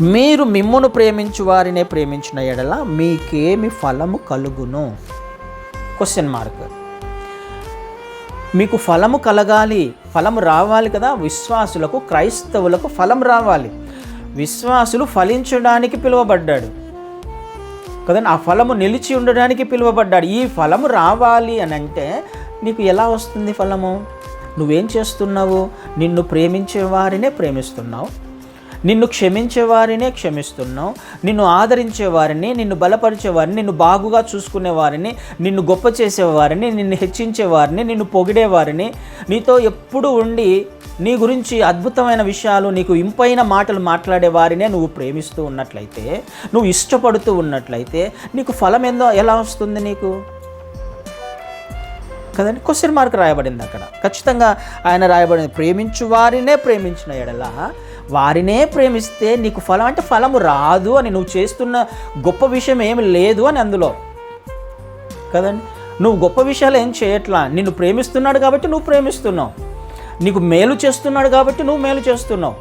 మీరు మిమ్మును ప్రేమించు వారినే ప్రేమించిన ఎడల మీకేమి ఫలము కలుగును? క్వశ్చన్ మార్క్ మీకు ఫలము కలగాలి ఫలము రావాలి కదా? విశ్వాసులకు క్రైస్తవులకు ఫలం రావాలి. విశ్వాసులు ఫలించడానికి పిలువబడ్డాడు. కదండి ఆ ఫలము నిలిచి ఉండడానికి పిలువబడ్డాడు. ఈ ఫలము రావాలి అని అంటే నీకు ఎలా వస్తుంది ఫలము? నువ్వేం చేస్తున్నావు? నిన్ను ప్రేమించే వారినే ప్రేమిస్తున్నావు. నిన్ను క్షమించే వారినే క్షమిస్తున్నావు. నిన్ను ఆదరించే వారిని నిన్ను బలపరిచే వారిని నిన్ను బాగుగా చూసుకునే వారిని నిన్ను గొప్ప చేసేవారిని నిన్ను హెచ్చించే వారిని నిన్ను పొగిడేవారిని. నీతో ఎప్పుడు ఉండి నీ గురించి అద్భుతమైన విషయాలు నీకు ఇంపైన మాటలు మాట్లాడే వారినే నువ్వు ప్రేమిస్తూ ఉన్నట్లయితే నువ్వు ఇష్టపడుతూ ఉన్నట్లయితే నీకు ఫలం ఏందో ఎలా వస్తుంది నీకు? కదండి? క్వశ్చన్ మార్క్ రాయబడింది అక్కడ. ఖచ్చితంగా ఆయన రాయబడింది ప్రేమించు వారినే ప్రేమించిన ఎడలా వారినే ప్రేమిస్తే నీకు ఫలం అంటే ఫలము రాదు అని నువ్వు చేస్తున్న గొప్ప విషయం ఏమి లేదు అని అందులో. కదండి? నువ్వు గొప్ప విషయాలు ఏం చేయట్లా? నిన్ను ప్రేమిస్తున్నాడు కాబట్టి నువ్వు ప్రేమిస్తున్నావు. నీకు మేలు చేస్తున్నాడు కాబట్టి నువ్వు మేలు చేస్తున్నావు.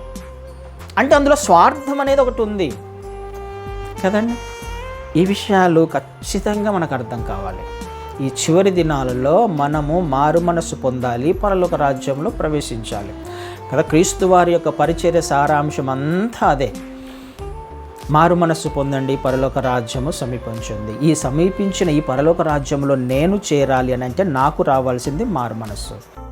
అంటే అందులో స్వార్థం అనేది ఒకటి ఉంది. కదండి? ఈ విషయాలు ఖచ్చితంగా మనకు అర్థం కావాలి. ఈ చివరి దినాలలో మనము మారు మనసు పొందాలి పరలోక రాజ్యంలో ప్రవేశించాలి. కదా క్రీస్తు వారి యొక్క పరిచర్య సారాంశం అంతా అదే. మారు మనస్సు పొందండి పరలోక రాజ్యము సమీపించింది. ఈ సమీపించిన ఈ పరలోక రాజ్యంలో నేను చేరాలి అని అంటే నాకు రావాల్సింది మారు మనస్సు.